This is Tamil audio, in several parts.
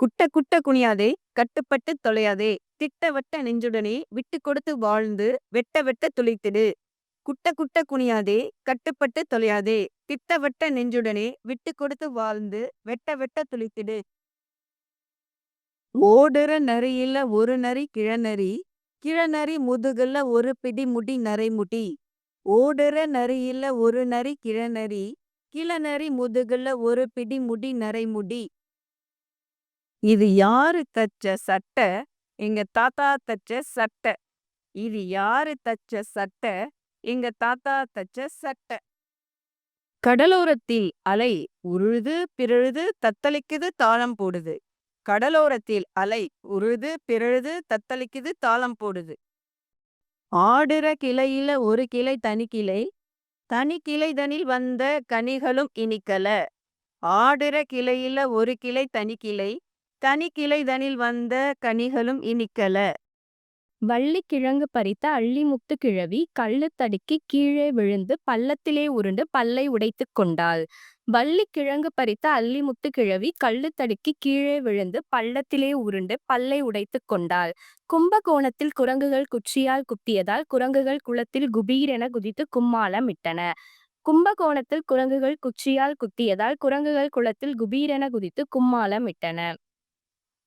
குட்ட குட்ட குனியாதே கட்டுப்பட்டு தொலையாதே திட்டவட்ட நெஞ்சுடனே விட்டு கொடுத்து வாழ்ந்து வெட்ட வெட்ட துளைத்திடு. குட்ட குட்ட குனியாதே கட்டுப்பட்டு தொலையாதே திட்டவட்ட நெஞ்சுடனே விட்டு கொடுத்து வாழ்ந்து வெட்ட வெட்ட துளைத்திடு. ஓடுற நரியில ஒரு நரி கிழநரி கிழநரி முதுகுல ஒரு பிடி முடி நரைமுடி. ஓடுற நரியில ஒரு நரி கிழநரி கிழநரி முதுகுல ஒரு பிடி முடி நரைமுடி. இது யாரு தச்ச சட்டை? எங்க தாத்தா தச்ச சட்டை. இது யாரு தச்ச சட்டை? எங்க தாத்தா தச்ச சட்டை. கடலோரத்தில் அலை உருழுது பிறழுது தத்தளிக்குது தாளம் போடுது. கடலோரத்தில் அலை உருழுது பிறழுது தத்தளிக்குது தாளம் போடுது. ஆடுற கிளையில ஒரு கிளை தனி கிளை. தனி கிளைதனில் வந்த கனிகளும் இனிக்கல. ஆடுற கிளையில ஒரு கிளை தனி கிளை. தனி கிளைதனில் வந்த கனிகளும் இனிக்கல வள்ளிக் கிழங்கு பறித்த அள்ளிமுத்து கிழவி கள்ளுத் தடுக்கிக் கீழே விழுந்து பள்ளத்திலே உருண்டு பல்லை உடைத்துக் கொண்டாள். வள்ளிக் கிழங்கு பறித்த அள்ளிமுத்து கிழவி கள்ளுத் தடுக்கிக் கீழே விழுந்து பள்ளத்திலே உருண்டு பல்லை உடைத்துக் கொண்டாள். கும்பகோணத்தில் குரங்குகள் குச்சியால் குத்தியதால் குரங்குகள் குளத்தில் குபீரென குதித்து கும்மாளமிட்டன. கும்பகோணத்தில் குரங்குகள் குச்சியால் குத்தியதால் குரங்குகள் குளத்தில் குபீரென குதித்து கும்மாளமிட்டன.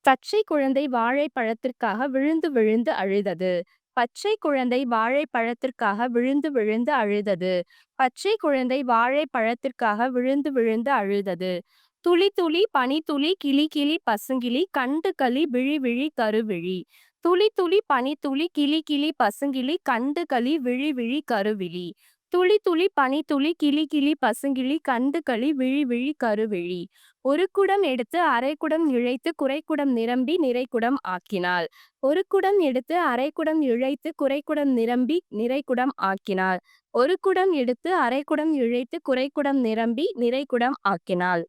பச்சை குழந்தை வாழைப்பழத்திற்காக விழுந்து விழுந்து அழுதது. பச்சை குழந்தை வாழைப்பழத்திற்காக விழுந்து விழுந்து அழுதது. பச்சை குழந்தை வாழைப்பழத்திற்காக விழுந்து விழுந்து அழுதது. துளி துளி பனித்துளி கிளி கிளி பசுங்கிளி கண்டு களி விழி விழி கருவிழி. துளி துளி பனித்துளி கிளி கிளி பசுங்கிளி கண்டு களி விழி விழி கருவிழி. துளி துளி பனித்துளி கிளி கிளி பசுங்கிளி கந்துக்களி விழி விழி கருவிழி. ஒரு குடம் எடுத்து அரை குடம் இழைத்து குறைக்குடம் நிரம்பி நிறைகுடம் ஆக்கினாள். ஒரு குடம் எடுத்து அரை குடம் இழைத்து குறைக்குடம் நிரம்பி நிறைகுடம் ஆக்கினாள். ஒரு குடம் எடுத்து அரை குடம் இழைத்து குறைக்குடம் நிரம்பி நிறைகுடம் ஆக்கினாள்.